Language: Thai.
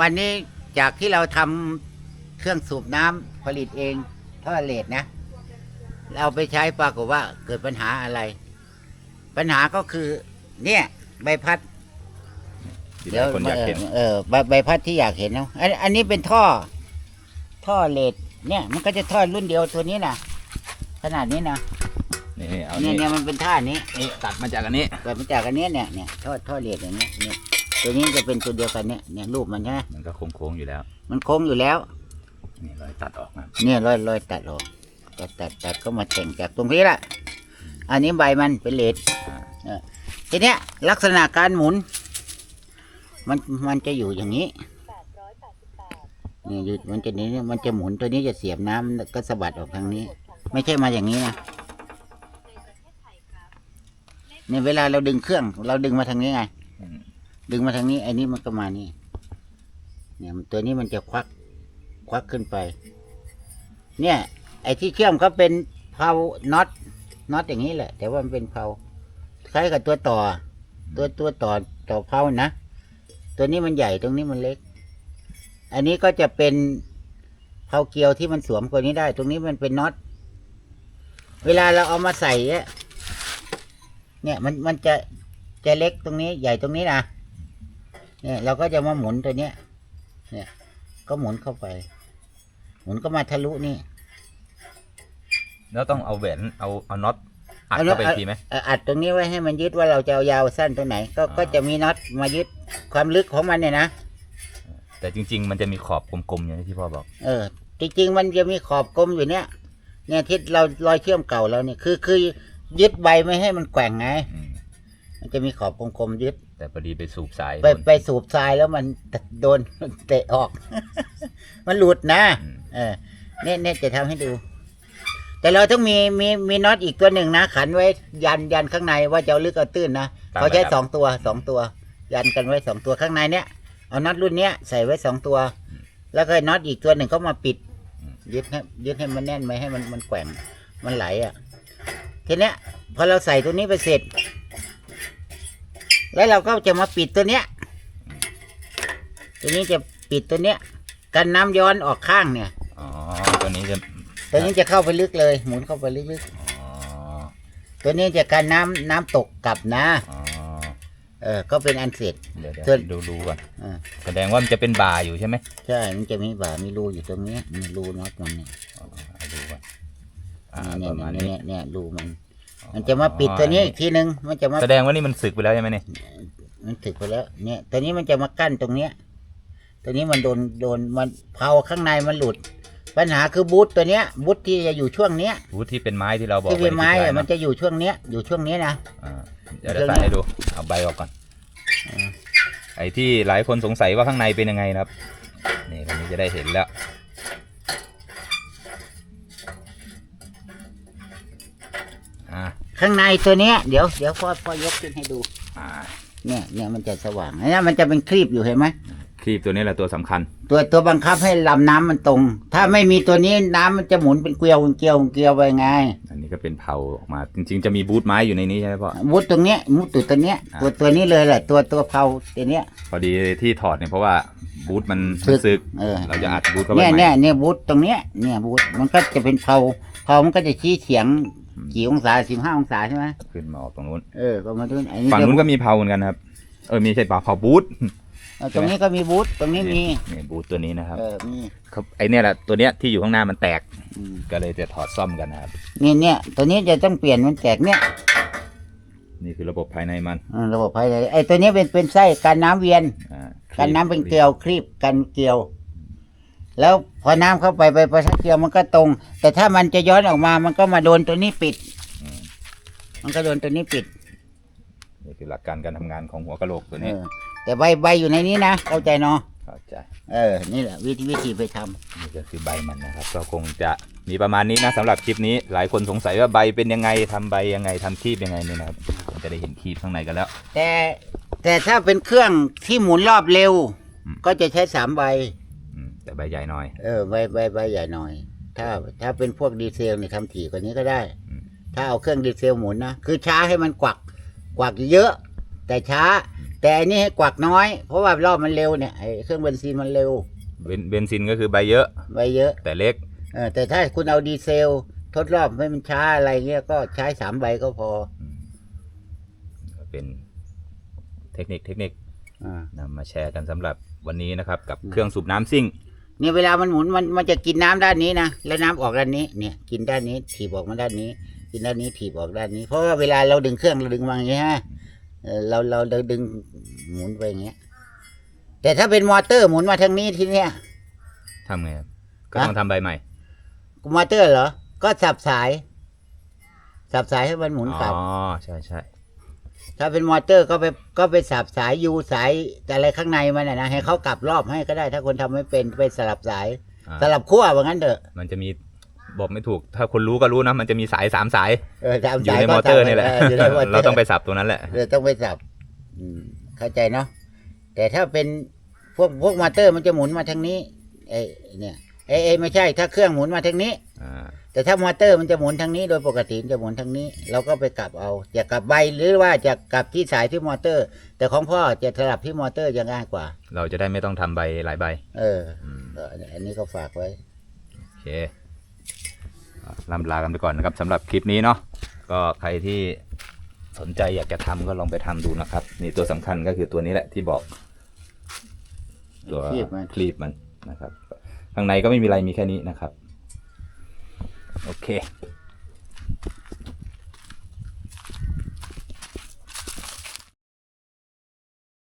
วันนี้จากที่เราทำเครื่องสูบน้ำผลิตเองท่อเลดนะ เราไปใช้ปรากฏว่าเกิดปัญหาอะไร ปัญหาก็คือ เนี่ย ใบพัดที่หลายคนอยากเห็นเออใบใบพัดที่อยากเห็นเนาะอันอันนี้เป็นท่อ ท่อเลดเนี่ย มันก็จะท่อรุ่นเดียวตัวนี้นะขนาดนี้นะนี่เอาเนี่ยนี่เนี่ยมันเป็นท่านี้นี่ตัดมาจากอันนี้แบบมาจากอันเนี้ยเนี่ยเนี่ยท่อท่อเลดอย่างเงี้ยเนี่ย ตัวนี้จะเป็นตัวเดียวกันเนี่ยเนี่ยรูปมันใช่ไหมมันก็โค้งๆอยู่แล้ว มันโค้งอยู่แล้ว นี่รอยตัดออกมาเนี่ยรอยรอยตัดออกตัดตัดตัดก็มาแต่งจากตรงนี้ละอันนี้ใบมันเป็นเลดอ่าเออทีเนี้ยลักษณะการหมุน มันมันจะอยู่อย่างนี้นี่อยู่มันจะนี้มันจะหมุนตัวนี้จะเสียบน้ำก็สะบัดออกทางนี้ ไม่ใช่มาอย่างนี้นะเนี่ยเวลาเราดึงเครื่อง เราดึงมาทางนี้ไงอืม ดึงมาทางนี้ไอ้นี้มันก็มานี่ เนี่ยตัวนี้มันจะควัก ควักขึ้นไป เนี่ย ไอ้ที่เชื่อมก็เป็นเพาน็อตน็อตอย่างนี้แหละ แต่ว่ามันเป็นเพาคล้ายกับตัวต่อ ตัวตัวต่อต่อเพานะตัวนี้มันใหญ่ตรงนี้มันเล็ก อันนี้ก็จะเป็นเพาเกลียวที่มันสวมกว่านี้ได้ ตรงนี้มันเป็นน็อตเวลาเราเอามาใส่เนี่ยเนี่ยมันมันจะจะเล็กตรงนี้ใหญ่ตรงนี้นะ เนี่ยเราก็จะมาหมุนตัวเนี้ย เนี่ย ก็หมุนเข้าไป หมุนก็มาทะลุนี่แล้วต้องเอาแหวนเอาเอาน็อตอัดเข้าไปอีกทีไหมเอ่ออัดตรงนี้ไว้ให้มันยึดว่าเราจะเอายาวสั้นตรงไหน ก็อ่าก็จะมีน็อตมายึดความลึกของมันเนี่ยนะ แต่จริง ๆ มันจะมีขอบกลมๆอย่างที่พ่อบอก เออ จริง ๆ มันจะมีขอบกลมอยู่เนี่ย เนี่ยที่เรารอยเชื่อมเก่าเราเนี่ยคือคือยึดใบไม่ให้มันแกว่งไง อืม มันจะมีขอบกลมๆยึด แต่พอดีไปสูบสายไปไปสูบทรายแล้วมันโดน เตะออก มันหลุดนะอืมเออเนี่ยเนี่ยจะทำให้ดู แต่เราต้องมีมีมีน็อตอีกตัวหนึ่งนะ ขันไว้ยันยันข้างในว่าจะเอาลึกเอาตื้นนะเขาใช้สองตัวสองตัว ยันกันไว้สองตัวข้างในเนี้ยเอาน็อตรุ่นเนี้ยใส่ไว้สองตัว แล้วก็น็อตอีกตัวหนึ่งเขามาปิด ยึดให้ยึดให้มันแน่นไม่ให้มันมันแกว่งมันไหลอะทีเนี้ยพอเราใส่ตัวนี้ไปเสร็จ แล้วเราก็จะมาปิดตัวเนี้ยตัวนี้จะปิดตัวเนี้ย กันน้ำย้อนออกข้างเนี่ย อ๋อ ตัวนี้จะตัวนี้จะเข้าไปลึกเลย หมุนเข้าไปลึกอ๋อๆตัวนี้จะกันน้ำน้ำตกกลับนะ อ๋อเออก็เป็นอันเสร็จ เดี๋ยวเดี๋ยวส่วน ดูดูก่อนอ่าแสดงว่ามันจะเป็นบาร์อยู่ใช่ไหมใช่มันจะมีบ่ามีรูอยู่ตรงเนี้ยมีรูน็อตมันเนี่ยอ๋อเอาดูก่อนอ่าเนี่ยประมาณเนี่ยนี้เนี่ยเนี่ยรูมัน มันจะมาปิดตัวนี้อีกทีนึง มันจะมาแสดงว่านี่มันสึกไปแล้วใช่ไหมเนี่ยมันถึกไปแล้ว เนี่ยตัวนี้มันจะมากั้นตรงเนี้ยตัวนี้มันโดนโดนมันเผาข้างในมันหลุด ปัญหาคือบูทตัวเนี้ยบูทที่จะอยู่ช่วงเนี้ยวูดที่เป็นไม้ที่เราบอกที่เป็นไม้ว้อะที่มันจะอยู่ช่วงเนี้ยอยู่ช่วงนี้นะอ่าเดี๋ยวจะใส่ให้ดูเอาใบออกก่อนอ่าไอ้ที่หลายคนสงสัยว่าข้างในเป็นยังไงนะครับ นี่วันนี้จะได้เห็นแล้ว อ่า ข้างในตัวเนี้ยเดี๋ยวเดี๋ยวพ่อพ่อยกขึ้นให้ดู อ่าเนี่ยเนี่ยมันจะสว่างเนี่ยมันจะเป็นครีบอยู่เห็นไหมครีบตัวนี้แหละตัวสำคัญ ตัวตัวบังคับให้ลำน้ำมันตรง ถ้าไม่มีตัวนี้น้ำมันจะหมุนเป็นเกลียวเป็นเกลียวเป็นเกลียวไปไงอันนี้ก็เป็นเผาออกมา จริงๆจะมีบูทไม้อยู่ในนี้ใช่ไหมพ่อ มุดตรงเนี้ยมุดตัวตัวเนี้ยอ่าตัวตัวนี้เลยแหละ ตัวตัวเผาตัวเนี้ย พอดีที่ถอดเนี่ยเพราะว่าบูทมันสึมันกซึก เออเราจะอัดบูทเข้าไปเนี่ยใหม่เนี่ยเนี่ยบูทตรงเนี้ยเนี่ยบูทมันก็จะเป็นเผาเผามันก็จะชี้เฉียงอืม กี่องศาสิบห้าองศาใช่ไหมขึ้นมาออกตรงนู้น เออก็มาดูอันนี้ฝั่งจะนู้นก็มีเผาเหมือนกันนะครับ เออมีใช่ปะเผาบูทเออตรงนี้ก็มีบูทตรงนี้มีนี่บูทตัวนี้นะครับเออมีครับไอเนี่ยแหละตัวเนี้ยที่อยู่ข้างหน้ามันแตก อืมก็เลยจะถอดซ่อมกันนะครับ เนี่ยเนี่ยตัวนี้จะต้องเปลี่ยนมันแตกเนี่ยนี่คือระบบภายในมันเออระบบภายในไอ้ตัวนี้เป็นเป็นไส้กันน้ำเวียน อ่ากันน้ำเป็นเกลียวครีบกันเกลียว แล้วพอน้ำเข้าไปไปประทักเกลียวมันก็ตรง แต่ถ้ามันจะย้อนออกมา มันก็มาโดนตัวนี้ปิดอืมมันก็โดนตัวนี้ปิดนี่คือหลักการการทำงานของหัวกะโหลกตัวเอนี้อแต่ใบใบอยู่ในนี้นะเข้าใจเนาะเข้าใจเออ นี่แหละวิธีวิธีไปทำนี่ก็คือใบมันนะครับ ก็คงจะมีประมาณนี้นะสำหรับคลิปนี้ หลายคนสงสัยว่าใบเป็นยังไงทำใบยังไงทำคีบยังไงเนี่ยนะครับผมจะได้เห็นคีบข้างในกันแล้ว แต่แต่ถ้าเป็นเครื่องที่หมุนรอบเร็ว อืม ก็จะใช้สามใบอืม แต่ใบใหญ่หน่อย เออใบใบใบใหญ่หน่อย ถ้าถ้าเป็นพวกดีเซลเนี่ยทำถี่กว่านี้ก็ได้ อืม ถ้าเอาเครื่องดีเซลหมุนนะ คือช้าให้มันกวัก กวักเยอะ แต่ช้า แต่อันนี้ให้กวักน้อย เพราะว่ารอบมันเร็วเนี่ยไอ้เครื่องเบนซินมันเร็วเบนเบนซินก็คือใบเยอะไว้เยอะ แต่เล็ก เออแต่ถ้าคุณเอาดีเซล ทดรอบให้มันช้าอะไรเงี้ยก็ใช้สามใบก็พออืมเป็นเทคนิคเทคนิคอ่านำมาแชร์กันสำหรับวันนี้นะครับ กับอืมเครื่องสูบน้ำซิ่ง เนี่ยเวลามันหมุนมันมันจะกินน้ำด้านนี้นะแล้วน้ำออกด้านนี้ เนี่ย กินด้านนี้ถีบออกมาด้านนี้ กินด้านนี้ถีบออกด้านนี้ เพราะว่าเวลาเราดึงเครื่องเราดึงมาอย่างเงี้ยฮะเออเราเราเราดึงหมุนไปอย่างเงี้ย แต่ถ้าเป็นมอเตอร์หมุนมาทางนี้ทีเนี้ยทำไงครับก็ฮะต้องทำใบใหม่มอเตอร์เหรอก็สับสาย สับสายให้มันหมุนกลับอ๋อใช่ใช่ ถ้าเป็นมอเตอร์ก็ไปก็ไปสับสายยูสายอะไรข้างในมันนะนะให้เขากลับรอบให้ก็ได้ ถ้าคนทำไม่เป็นไปสลับสาย อ่าสลับขั้วว่างั้นเถอะมันจะมีบอกไม่ถูก ถ้าคนรู้ก็รู้นะ มันจะมีสายสามสาย เออทำอยู่สายในก็มอเตอร์ทำนี่แหละเอยู่ในมอเตอร์ เราต้องไปสับตัวนั้นแหละเออต้องไปสับอืมเข้าใจเนาะ แต่ถ้าเป็นพวกพวกมอเตอร์มันจะหมุนมาทางนี้ไอ้เนี่ยไอ้ไอ้ไม่ใช่ ถ้าเครื่องหมุนมาทางนี้อ่า แต่ถ้ามอเตอร์มันจะหมุนทางนี้โดยปกติมันจะหมุนทางนี้ เราก็ไปกลับเอาจะกลับใบหรือว่าจะกลับที่สายที่มอเตอร์ แต่ของพ่อจะสลับที่มอเตอร์จะง่ายกว่า เราจะได้ไม่ต้องทำใบหลายใบ เอออืมเอออันนี้ก็ฝากไว้ โอเคลำลากันไปก่อนนะครับสำหรับคลิปนี้เนาะก็ใครที่สนใจอยากจะทำก็ลองไปทำดูนะครับนี่ตัวสำคัญก็คือตัวนี้แหละที่บอก ตัวคลีบมัน คลีบมันนะครับ ข้างในก็ไม่มีอะไรมีแค่นี้นะครับ โอเค